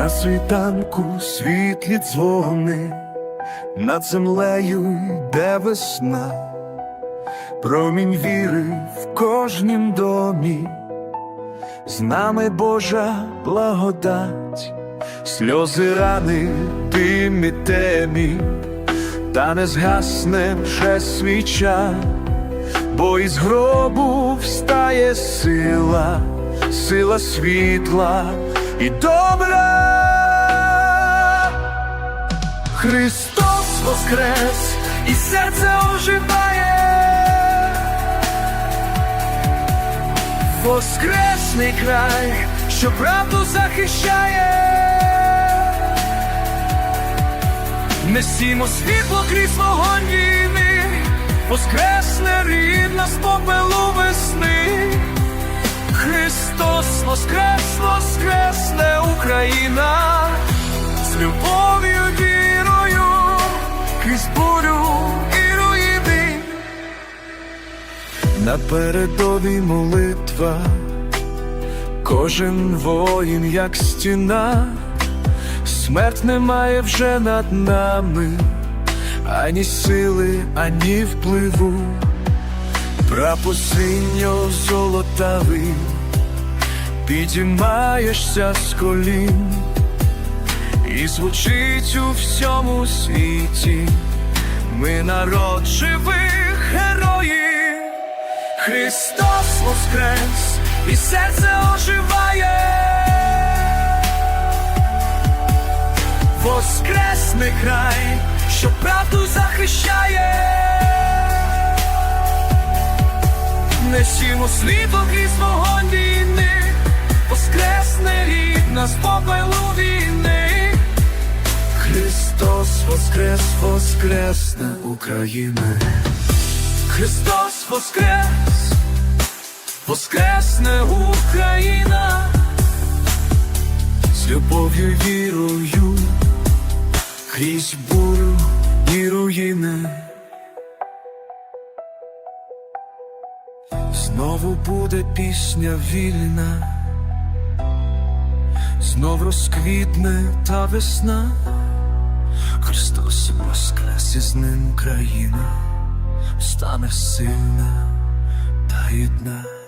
На світанку світлі дзвони, над землею йде весна, промінь віри в кожнім домі, з нами Божа благодать, сльози рани тимі темі, та не згасне вже свіча, бо із гробу встає сила, сила світла і добра. Христос воскрес, і серце оживає. Воскресний край, що правду захищає. Несімо світло крізь вогонь війни, воскресне рідна з попелу весни. Христос воскрес, Україна, з любов'ю, вірою, крізь бурю і руїни. Напередові молитва, кожен воїн, як стіна, смерть немає вже над нами, ані сили, ані впливу, прапор синьо золотавий, підіймаєшся з колін, і звучить у всьому світі, ми народ живих героїв. Христос воскрес, і серце оживає. Воскресний край, що правду захищає. Несімо світло крізь вогонь війни, воскресне рідна з попелу війни. Христос воскрес, воскресне України. Христос воскрес, воскресне Україна, з любов'ю вірою, крізь бурю і руїни. Знову буде пісня вільна, знов розквітне та весна. Христос воскрес із ним країна, стане сильна та єдна.